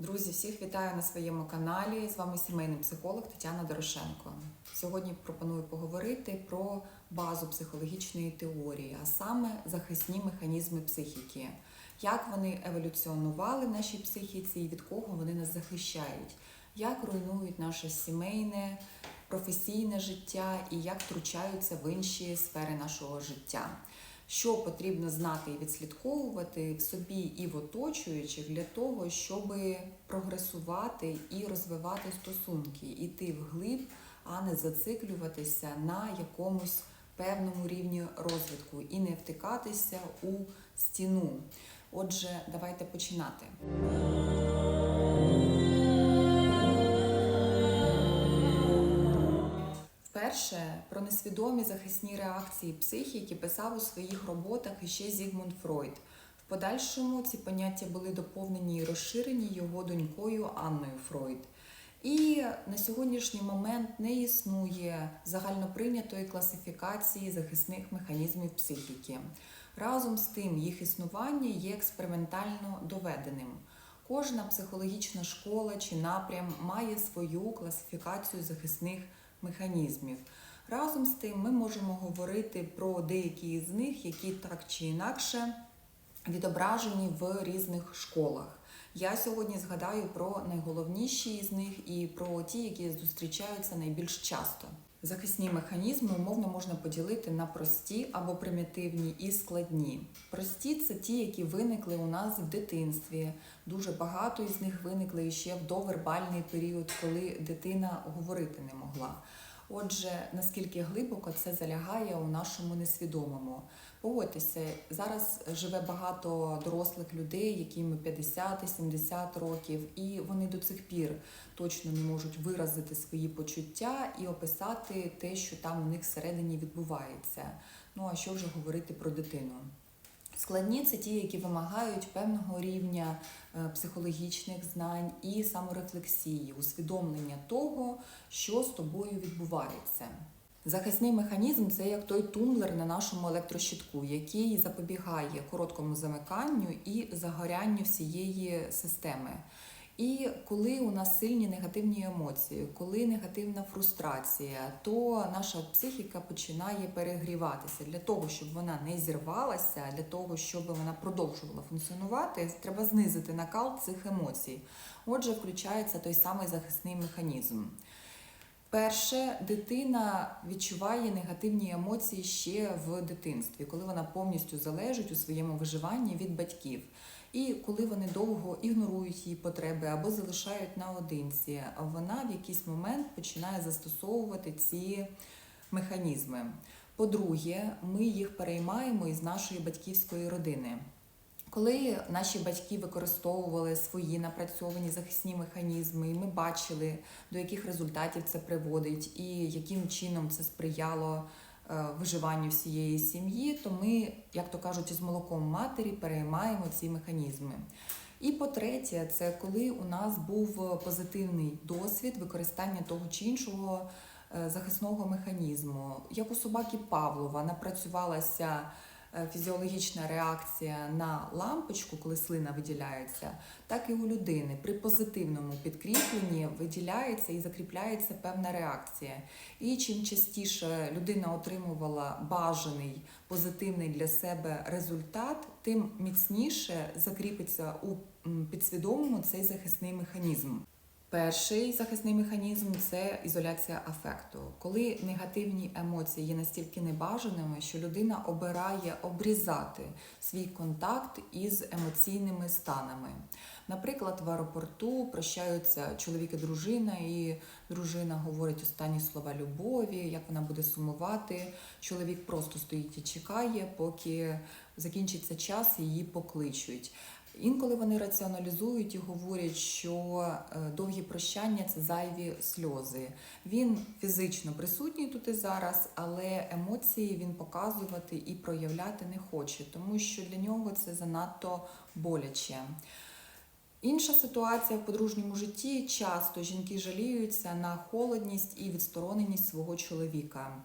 Друзі, всіх вітаю на своєму каналі. З вами сімейний психолог Тетяна Дорошенко. Сьогодні пропоную поговорити про базу психологічної теорії, а саме захисні механізми психіки, як вони еволюціонували в нашій психіці і від кого вони нас захищають, як руйнують наше сімейне, професійне життя і як втручаються в інші сфери нашого життя що потрібно знати і відслідковувати в собі і в оточуючих для того, щоб прогресувати і розвивати стосунки, іти вглиб, а не зациклюватися на якомусь певному рівні розвитку і не втикатися у стіну. Отже, давайте починати. Вперше про несвідомі захисні реакції психіки писав у своїх роботах іще Зігмунд Фройд. В подальшому ці поняття були доповнені і розширені його донькою Анною Фройд. І на сьогоднішній момент не існує загальноприйнятої класифікації захисних механізмів психіки. Разом з тим, їх існування є експериментально доведеним. Кожна психологічна школа чи напрям має свою класифікацію захисних механізмів. Разом з тим, ми можемо говорити про деякі з них, які так чи інакше відображені в різних школах. Я сьогодні згадаю про найголовніші з них і про ті, які зустрічаються найбільш часто. Захисні механізми умовно можна поділити на прості або примітивні і складні. Прості це ті, які виникли у нас в дитинстві. Дуже багато із них виникли ще в довербальний період, коли дитина говорити не могла. Отже, наскільки глибоко це залягає у нашому несвідомому. Погодьтеся, зараз живе багато дорослих людей, яким 50-70 років, і вони до цих пір точно не можуть виразити свої почуття і описати те, що там у них всередині відбувається. Ну а що вже говорити про дитину? Складні це ті, які вимагають певного рівня е, психологічних знань і саморефлексії, усвідомлення того, що з тобою відбувається. Захисний механізм це як той тумблер на нашому електрощитку, який запобігає короткому замиканню і загорянню всієї системи. І коли у нас сильні негативні емоції, коли негативна фрустрація, то наша психіка починає перегріватися. Для того, щоб вона не зірвалася, для того, щоб вона продовжувала функціонувати, треба знизити накал цих емоцій. Отже, включається той самий захисний механізм. Перше, дитина відчуває негативні емоції ще в дитинстві, коли вона повністю залежить у своєму виживанні від батьків. І коли вони довго ігнорують її потреби або залишають наодинці, вона в якийсь момент починає застосовувати ці механізми. По-друге, ми їх переймаємо із нашої батьківської родини. Коли наші батьки використовували свої напрацьовані захисні механізми, і ми бачили, до яких результатів це приводить, і яким чином це сприяло е, виживанню всієї сім'ї, то ми, як то кажуть, із молоком матері переймаємо ці механізми. І по-третє, це коли у нас був позитивний досвід використання того чи іншого е, захисного механізму. Як у собаки Павлова напрацювалася фізіологічна реакція на лампочку, коли слина виділяється, так і у людини при позитивному підкріпленні виділяється і закріпляється певна реакція. І чим частіше людина отримувала бажаний позитивний для себе результат, тим міцніше закріпиться у підсвідомому цей захисний механізм. Перший захисний механізм це ізоляція афекту, коли негативні емоції є настільки небажаними, що людина обирає обрізати свій контакт із емоційними станами. Наприклад, в аеропорту прощаються чоловік і дружина, і дружина говорить останні слова любові, як вона буде сумувати. Чоловік просто стоїть і чекає, поки закінчиться час, і її покличуть. Інколи вони раціоналізують і говорять, що е, довгі прощання це зайві сльози. Він фізично присутній тут і зараз, але емоції він показувати і проявляти не хоче, тому що для нього це занадто боляче. Інша ситуація в подружньому житті часто жінки жаліються на холодність і відстороненість свого чоловіка.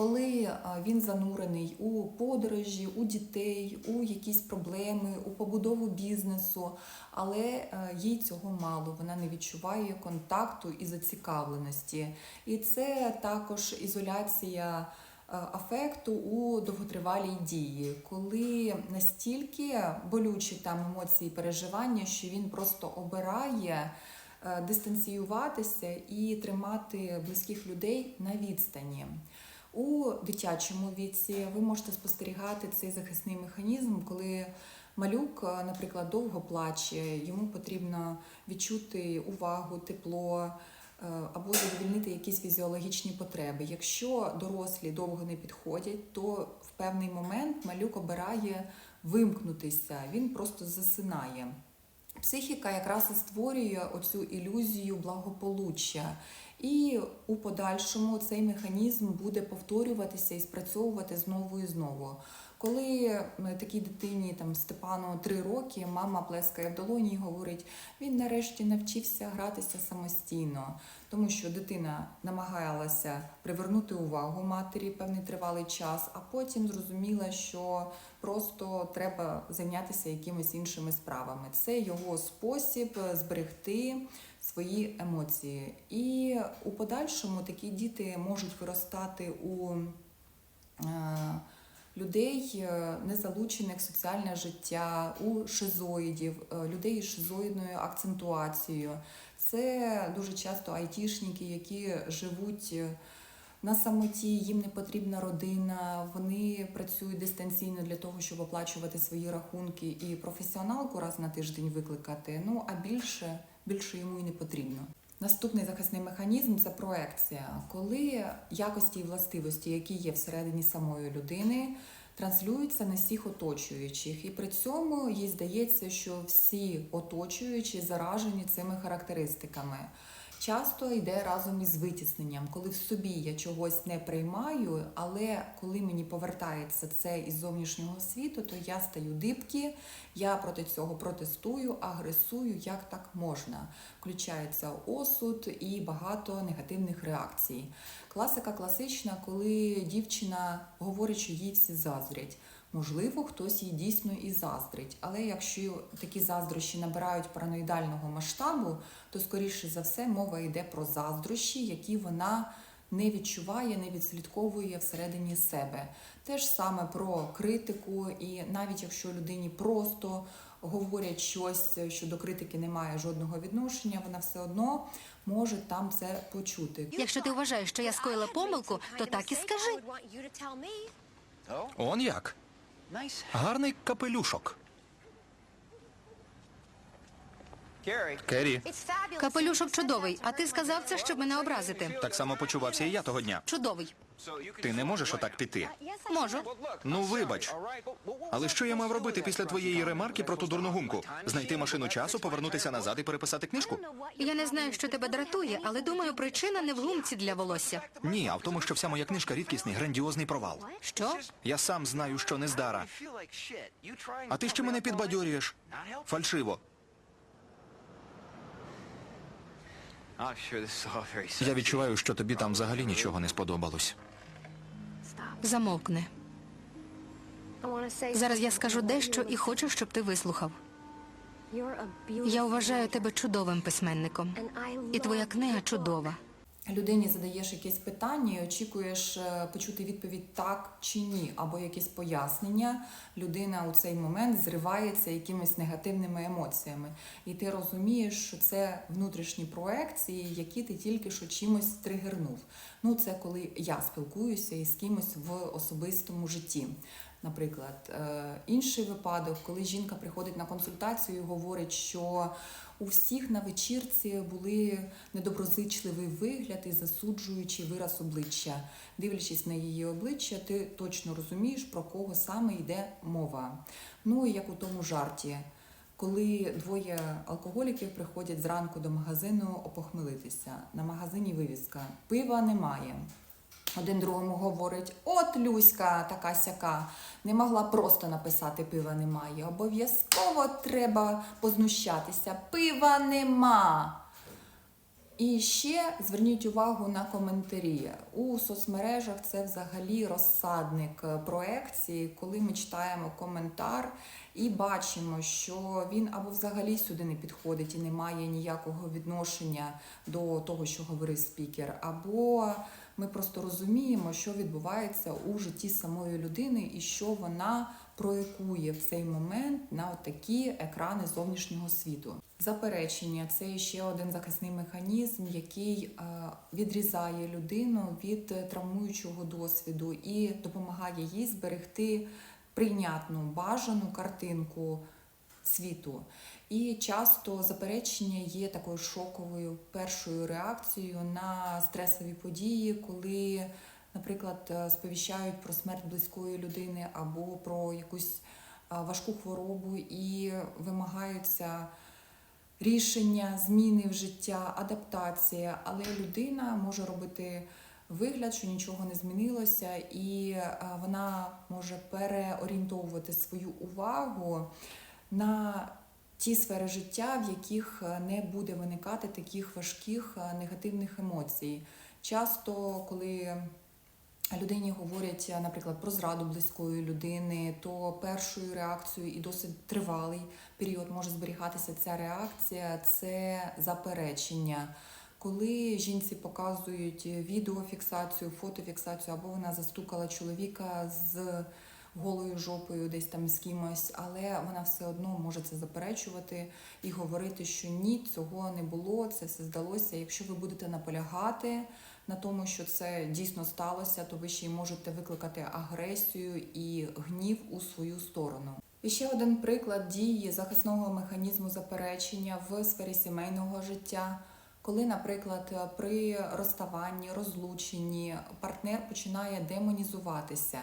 Коли е, він занурений у подорожі, у дітей, у якісь проблеми, у побудову бізнесу, але е, їй цього мало. Вона не відчуває контакту і зацікавленості. І це також ізоляція е, афекту у довготривалій дії, коли настільки болючі там емоції, переживання, що він просто обирає дистанціюватися і тримати близьких людей на відстані. У дитячому віці ви можете спостерігати цей захисний механізм, коли малюк, е, наприклад, довго плаче, йому потрібно відчути увагу, тепло е, або задовільнити якісь фізіологічні потреби. Якщо дорослі довго не підходять, то в певний момент малюк обирає вимкнутися, він просто засинає. Психіка якраз і створює оцю ілюзію благополуччя. І у подальшому цей механізм буде повторюватися і спрацьовувати знову і знову. Коли такій дитині там Степану три роки, мама плескає в долоні і говорить: він нарешті навчився гратися самостійно, тому що дитина намагалася привернути увагу матері певний тривалий час, а потім зрозуміла, що просто треба зайнятися якимись іншими справами. Це його спосіб зберегти свої емоції. І у подальшому такі діти можуть виростати у е, людей, е, незалучених в соціальне життя, у шизоїдів, е, людей із шизоїдною акцентуацією. Це дуже часто айтішники, які живуть е, на самоті, їм не потрібна родина, вони працюють дистанційно для того, щоб оплачувати свої рахунки і професіоналку раз на тиждень викликати. Ну а більше, більше йому і не потрібно. Наступний захисний механізм це проекція, коли якості і властивості, які є всередині самої людини, транслюються на всіх оточуючих, і при цьому їй здається, що всі оточуючі заражені цими характеристиками. Часто йде разом із витісненням, коли в собі я чогось не приймаю, але коли мені повертається це із зовнішнього світу, то я стаю дибки, я проти цього протестую, агресую, як так можна. Включається осуд і багато негативних реакцій. Класика класична, коли дівчина говорить, що їй всі заздрять. Можливо, хтось їй дійсно і заздрить, але якщо такі заздрощі набирають параноїдального масштабу, то скоріше за все мова йде про заздрощі, які вона не відчуває, не відслідковує всередині себе. Те ж саме про критику, і навіть якщо людині просто говорять щось, що до критики не має жодного відношення, вона все одно може там це почути. Якщо ти вважаєш, що я скоїла помилку, то так і скажи. Он як? Гарний капелюшок. Керрі, Капелюшок чудовий, а ти сказав це, щоб мене образити. так само почувався і я того дня. Чудовий. Ти не можеш отак піти. Можу. Ну, вибач. Але що я мав робити після твоєї ремарки про ту дурну гумку? Знайти машину часу, повернутися назад і переписати книжку? Я не знаю, що тебе дратує, але думаю, причина не в гумці для волосся. Ні, а в тому, що вся моя книжка рідкісний, грандіозний провал. Що? Я сам знаю, що не здара. А ти ще мене підбадьорюєш. Фальшиво. Я відчуваю, що тобі там взагалі нічого не сподобалось. Замовкни. Зараз я скажу дещо і хочу, щоб ти вислухав. Я вважаю тебе чудовим письменником, і твоя книга чудова. Людині задаєш якесь питання і очікуєш е, почути відповідь так чи ні, або якесь пояснення. Людина у цей момент зривається якимись негативними емоціями. І ти розумієш, що це внутрішні проекції, які ти тільки що чимось тригернув. Ну, це коли я спілкуюся із кимось в особистому житті. Наприклад, е, інший випадок, коли жінка приходить на консультацію і говорить, що у всіх на вечірці були недоброзичливий вигляд і засуджуючий вираз обличчя. Дивлячись на її обличчя, ти точно розумієш, про кого саме йде мова. Ну і як у тому жарті, коли двоє алкоголіків приходять зранку до магазину опохмелитися. На магазині вивіска пива немає. Один другому говорить: от Люська, така сяка, не могла просто написати пива немає. Обов'язково треба познущатися. Пива нема. І ще зверніть увагу на коментарі. У соцмережах це взагалі розсадник проекції, коли ми читаємо коментар і бачимо, що він або взагалі сюди не підходить і не має ніякого відношення до того, що говорив спікер, або ми просто розуміємо, що відбувається у житті самої людини і що вона проєкує в цей момент на такі екрани зовнішнього світу. Заперечення це ще один захисний механізм, який е, відрізає людину від травмуючого досвіду і допомагає їй зберегти прийнятну бажану картинку світу. І часто заперечення є такою шоковою першою реакцією на стресові події, коли, наприклад, е, сповіщають про смерть близької людини або про якусь е, важку хворобу і вимагаються рішення, зміни в життя, адаптація, але людина може робити вигляд, що нічого не змінилося, і е, вона може переорієнтовувати свою увагу на ті сфери життя, в яких е, не буде виникати таких важких е, негативних емоцій. Часто, коли людині говорять, е, наприклад, про зраду близької людини, то першою реакцією і досить тривалий період може зберігатися ця реакція це заперечення. Коли жінці показують відеофіксацію, фотофіксацію, або вона застукала чоловіка з голою жопою десь там з кимось, але вона все одно може це заперечувати і говорити, що ні, цього не було, це все здалося. Якщо ви будете наполягати на тому, що це дійсно сталося, то ви ще й можете викликати агресію і гнів у свою сторону. І ще один приклад дії захисного механізму заперечення в сфері сімейного життя. Коли, наприклад, при розставанні, розлученні партнер починає демонізуватися,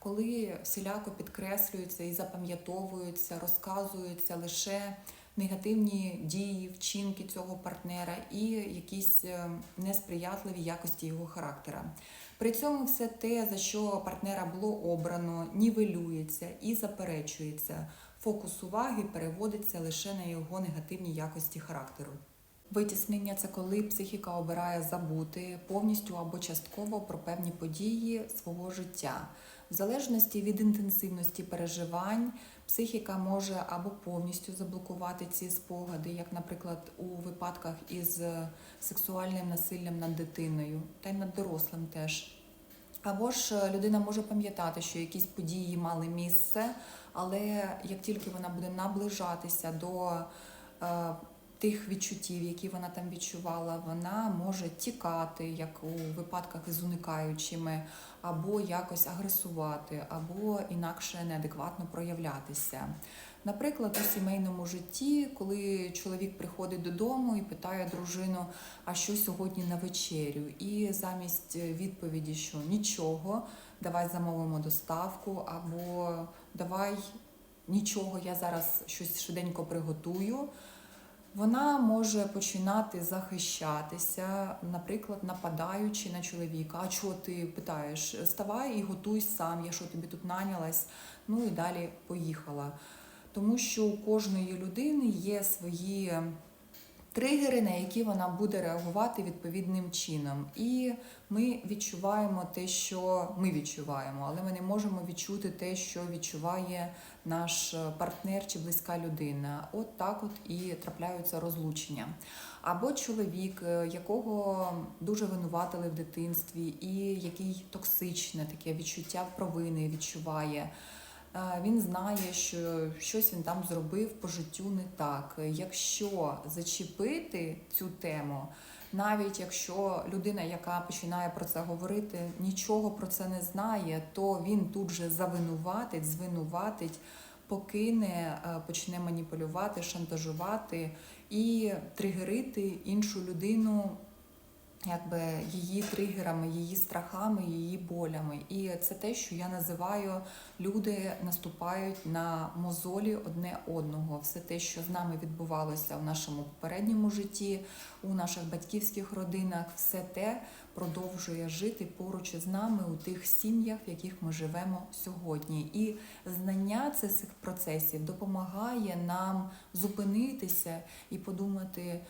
коли всіляко підкреслюються і запам'ятовуються, розказуються лише негативні дії, вчинки цього партнера і якісь е, несприятливі якості його характера. При цьому все те, за що партнера було обрано, нівелюється і заперечується. Фокус уваги переводиться лише на його негативні якості характеру. Витіснення це коли психіка обирає забути повністю або частково про певні події свого життя. В залежності від інтенсивності переживань, психіка може або повністю заблокувати ці спогади, як, наприклад, у випадках із сексуальним насиллям над дитиною, та й над дорослим теж. Або ж людина може пам'ятати, що якісь події мали місце, але як тільки вона буде наближатися до е, тих відчуттів, які вона там відчувала, вона може тікати, як у випадках із уникаючими, або якось агресувати, або інакше неадекватно проявлятися. Наприклад, у сімейному житті, коли чоловік приходить додому і питає дружину, а що сьогодні на вечерю, і замість відповіді, що нічого, давай замовимо доставку, або давай нічого, я зараз щось швиденько приготую. Вона може починати захищатися, наприклад, нападаючи на чоловіка. А чого ти питаєш? Ставай і готуй сам, я що тобі тут нанялась. Ну і далі поїхала. Тому що у кожної людини є свої тригери, на які вона буде реагувати відповідним чином. І ми відчуваємо те, що ми відчуваємо, але ми не можемо відчути те, що відчуває наш партнер чи близька людина. От так от і трапляються розлучення. Або чоловік, е, якого дуже винуватили в дитинстві, і який токсичне таке відчуття провини відчуває. Е, Він знає, що щось він там зробив по життю не так. Якщо зачепити цю тему, навіть якщо людина, яка починає про це говорити, нічого про це не знає, то він тут же завинуватить, звинуватить, покине, е, почне маніпулювати, шантажувати і тригерити іншу людину якби її тригерами, її страхами, її болями. І це те, що я називаю люди наступають на мозолі одне одного. Все те, що з нами відбувалося в нашому попередньому житті, у наших батьківських родинах, все те продовжує жити поруч із нами у тих сім'ях, в яких ми живемо сьогодні. І знання цих процесів допомагає нам зупинитися і подумати.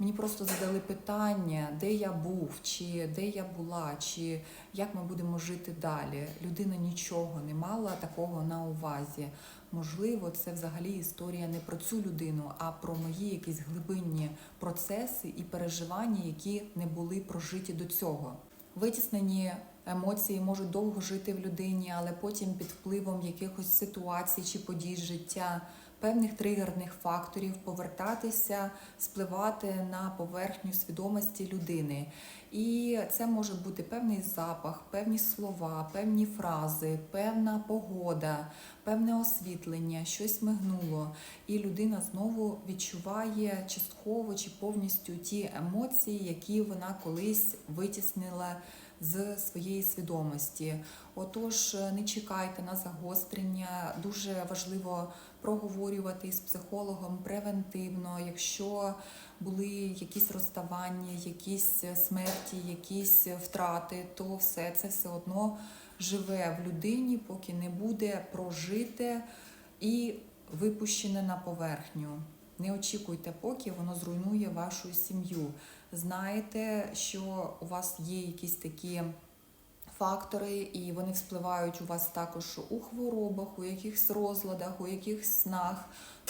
Мені просто задали питання, де я був, чи де я була, чи як ми будемо жити далі. Людина нічого не мала такого на увазі. Можливо, це взагалі історія не про цю людину, а про мої якісь глибинні процеси і переживання, які не були прожиті до цього. Витіснені емоції можуть довго жити в людині, але потім під впливом якихось ситуацій чи подій життя, певних тригерних факторів повертатися, спливати на поверхню свідомості людини. І це може бути певний запах, певні слова, певні фрази, певна погода, певне освітлення, щось мигнуло, і людина знову відчуває частково чи повністю ті емоції, які вона колись витіснила з своєї свідомості. Отож, не чекайте на загострення. Дуже важливо проговорювати з психологом превентивно, якщо були якісь розставання, якісь смерті, якісь втрати, то все це все одно живе в людині, поки не буде прожите і випущене на поверхню. Не очікуйте, поки воно зруйнує вашу сім'ю. Знаєте, що у вас є якісь такі фактори, і вони вспливають у вас також у хворобах, у якихось розладах, у якихось снах,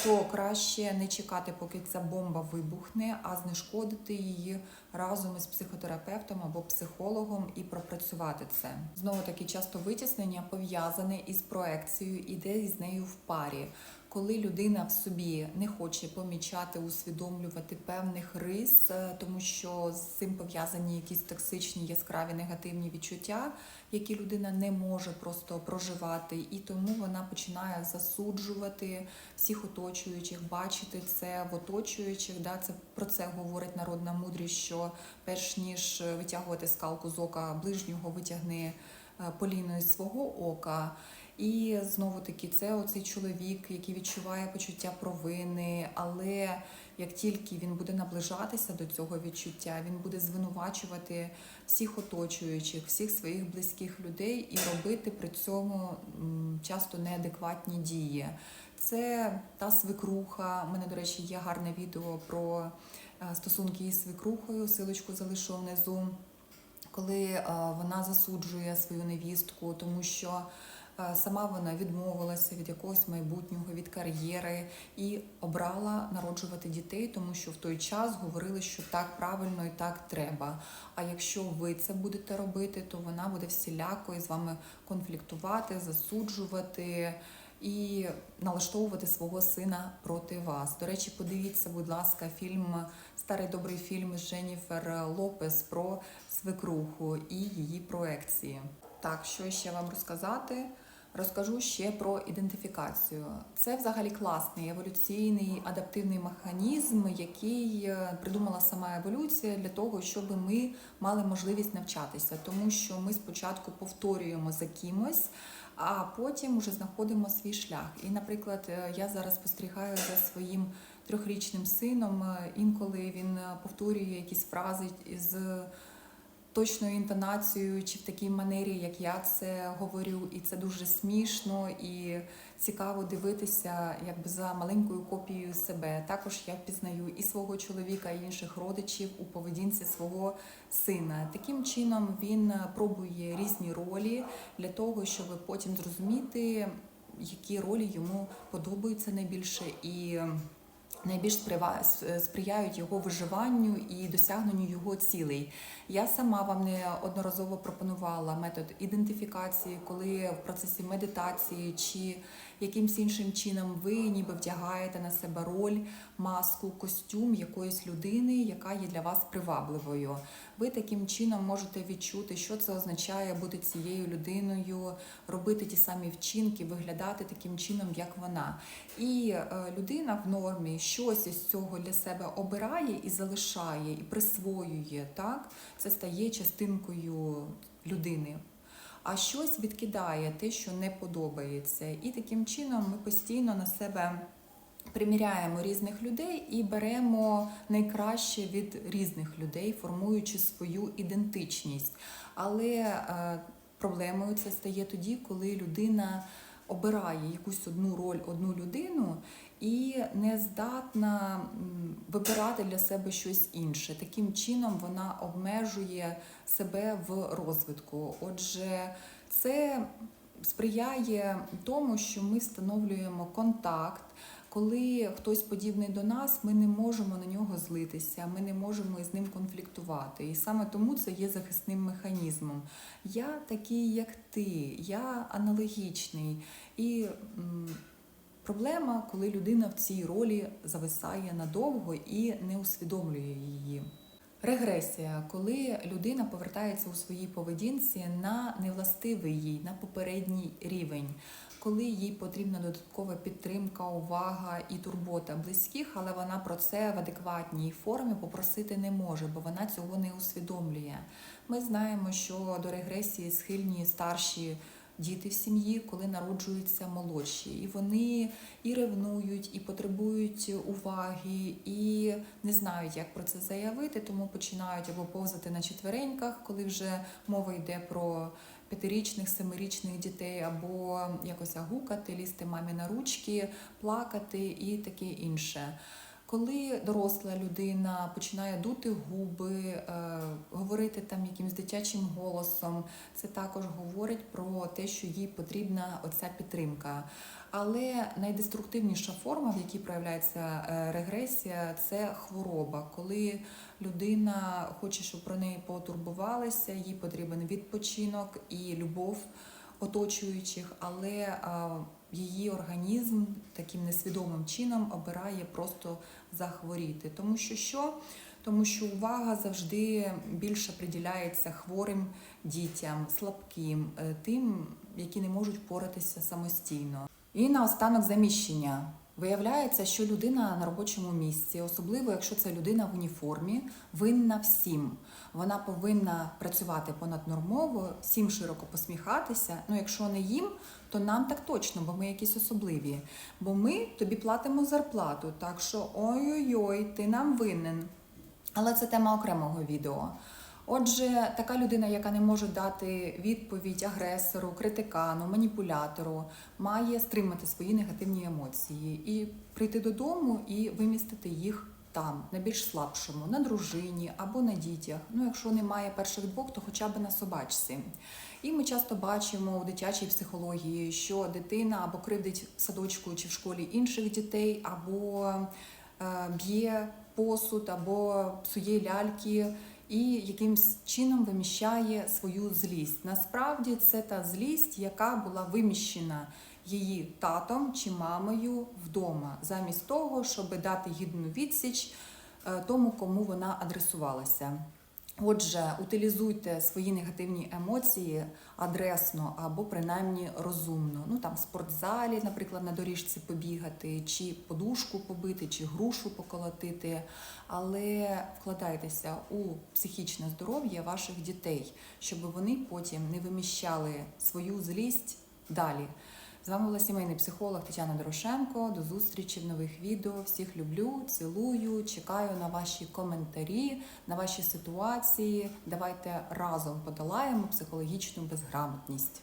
то краще не чекати, поки ця бомба вибухне, а знешкодити її разом із психотерапевтом або психологом і пропрацювати це. Знову таки часто витіснення пов'язане із проекцією, іде з нею в парі. Коли людина в собі не хоче помічати, усвідомлювати певних рис, е, тому що з цим пов'язані якісь токсичні, яскраві негативні відчуття, які людина не може просто проживати, і тому вона починає засуджувати всіх оточуючих, бачити це в оточуючих. Да, це про це говорить народна мудрість, що перш ніж витягувати скалку з ока ближнього, витягни е, поліно із свого ока. І знову таки, це оцей чоловік, який відчуває почуття провини, але як тільки він буде наближатися до цього відчуття, він буде звинувачувати всіх оточуючих, всіх своїх близьких людей і робити при цьому часто неадекватні дії. Це та свекруха. У мене, до речі, є гарне відео про е, стосунки із свекрухою. Силочку залишу внизу, коли е, вона засуджує свою невістку, тому що. Е, Сама вона відмовилася від якогось майбутнього, від кар'єри і обрала народжувати дітей, тому що в той час говорили, що так правильно і так треба. А якщо ви це будете робити, то вона буде всіляко із вами конфліктувати, засуджувати і налаштовувати свого сина проти вас. До речі, подивіться, будь ласка, фільм старий добрий фільм з Дженніфер Лопес про свекруху і її проекції. Так, що ще вам розказати? Розкажу ще про ідентифікацію. Це взагалі класний еволюційний адаптивний механізм, який е, придумала сама еволюція для того, щоб ми мали можливість навчатися, тому що ми спочатку повторюємо за кимось. А потім вже знаходимо свій шлях. І, наприклад, е, я зараз спостерігаю за своїм трьохрічним сином. Е, Інколи він повторює якісь фрази з точною інтонацією чи в такій манері, як я це говорю, і це дуже смішно і цікаво дивитися, якби за маленькою копією себе. Також я впізнаю і свого чоловіка, і інших родичів у поведінці свого сина. Таким чином він пробує різні ролі для того, щоб потім зрозуміти, які ролі йому подобаються найбільше і. Найбільш сприяють його виживанню і досягненню його цілей. Я сама вам неодноразово пропонувала метод ідентифікації, коли в процесі медитації чи якимсь іншим чином ви ніби вдягаєте на себе роль, маску, костюм якоїсь людини, яка є для вас привабливою. Ви таким чином можете відчути, що це означає бути цією людиною, робити ті самі вчинки, виглядати таким чином, як вона. І е, людина в нормі щось із цього для себе обирає і залишає, і присвоює. Так, це стає частинкою людини. А щось відкидає те, що не подобається. І таким чином ми постійно на себе приміряємо різних людей і беремо найкраще від різних людей, формуючи свою ідентичність. Але е, проблемою це стає тоді, коли людина обирає якусь одну роль, одну людину і не здатна вибирати для себе щось інше. Таким чином вона обмежує себе в розвитку. Отже, це сприяє тому, що ми встановлюємо контакт. Коли хтось подібний до нас, ми не можемо на нього злитися, ми не можемо із ним конфліктувати. І саме тому це є захисним механізмом. Я такий, як ти, я аналогічний. І проблема, коли людина в цій ролі зависає надовго і не усвідомлює її. Регресія, коли людина повертається у своїй поведінці на невластивий їй, на попередній рівень, коли їй потрібна додаткова підтримка, увага і турбота близьких, але вона про це в адекватній формі попросити не може, бо вона цього не усвідомлює. Ми знаємо, що до регресії схильні старші діти в сім'ї, коли народжуються молодші, і вони і ревнують, і потребують уваги, і не знають, як про це заявити, тому починають або повзати на четвереньках, коли вже мова йде про п'ятирічних, семирічних дітей, або якось гукати, лізти мамі на ручки, плакати і таке інше. Коли доросла людина починає дути губи, е, говорити там якимось дитячим голосом, це також говорить про те, що їй потрібна оця підтримка. Але найдеструктивніша форма, в якій проявляється е, регресія, це хвороба, коли людина хоче, щоб про неї потурбувалися, їй потрібен відпочинок і любов оточуючих, але її організм таким несвідомим чином обирає просто захворіти. Тому що що? Тому що увага завжди більше приділяється хворим дітям, слабким, е, тим, які не можуть впоратися самостійно. І наостанок заміщення. Виявляється, що людина на робочому місці, особливо якщо це людина в уніформі, винна всім. Вона повинна працювати понаднормово, всім широко посміхатися. Ну, якщо не їм, то нам так точно, бо ми якісь особливі. Бо ми тобі платимо зарплату, так що ой-ой-ой, ти нам винен. Але це тема окремого відео. Отже, така людина, яка не може дати відповідь агресору, критикану, маніпулятору, має стримати свої негативні емоції і прийти додому і вимістити їх там, на більш слабшому, на дружині або на дітях. Ну, якщо немає перших двох, то хоча б на собачці. І ми часто бачимо у дитячій психології, що дитина або кривдить в садочку чи в школі інших дітей, або е, б'є посуд, або псує ляльки і якимсь чином виміщає свою злість. Насправді це та злість, яка була виміщена її татом чи мамою вдома, замість того, щоб дати гідну відсіч е, тому, кому вона адресувалася. Отже, утилізуйте свої негативні емоції адресно або принаймні розумно. Ну там в спортзалі, наприклад, на доріжці побігати, чи подушку побити, чи грушу поколотити. Але вкладайтеся у психічне здоров'я ваших дітей, щоб вони потім не виміщали свою злість далі. З вами була сімейний психолог Тетяна Дорошенко. До зустрічі в нових відео. Всіх люблю, цілую, чекаю на ваші коментарі, на ваші ситуації. Давайте разом подолаємо психологічну безграмотність.